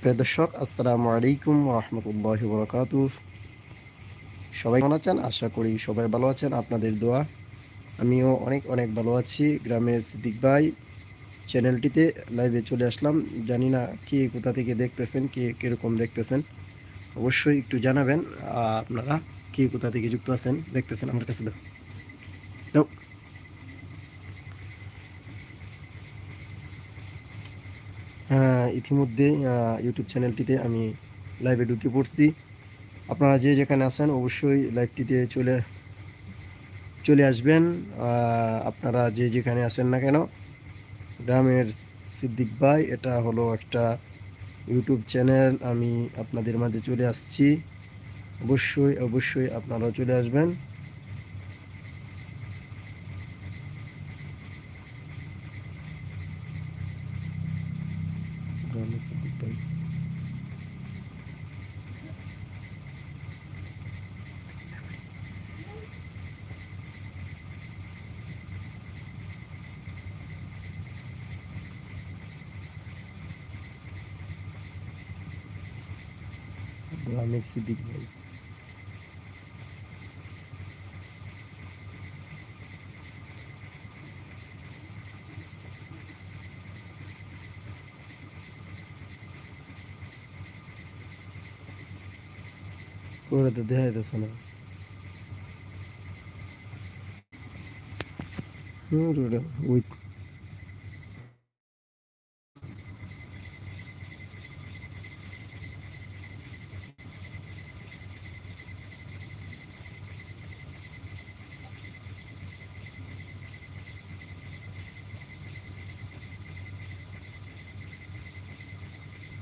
প্রিয় দর্শক, আসসালামু আলাইকুম রহমতুল্লাহ বরকাত সবাই কেমন আছেন? আশা করি সবাই ভালো আছেন। আপনাদের দোয়া। আমিও অনেক অনেক ভালো আছি। গ্রামের সিদ্দিক ভাই চ্যানেলটিতে লাইভে চলে আসলাম। জানি না কে কোথা থেকে দেখতেছেন, কে কীরকম দেখতেছেন। অবশ্যই একটু জানাবেন আপনারা কে কোথা থেকে যুক্ত আছেন, দেখতেছেন আমার কাছে। দাও ইতিমধ্যে ইউটিউব চ্যানেলটিতে আমি লাইভে ঢুকে পড়ছি। আপনারা যে যেখানে আছেন, অবশ্যই লাইভটিতে চলে চলে আসবেন। আপনারা যে যেখানে আছেন না কেন, গ্রামের সিদ্দিক ভাই, এটা হলো একটা ইউটিউব চ্যানেল আমি আপনাদের মাঝে চলে আসছি। অবশ্যই অবশ্যই আপনারাও চলে আসবেন। গ্রামের সিদ্দিক ভাই গ্রামের সিদ্দিক ভাই ওরা তো দেখা যাচ্ছে না। ওয়েট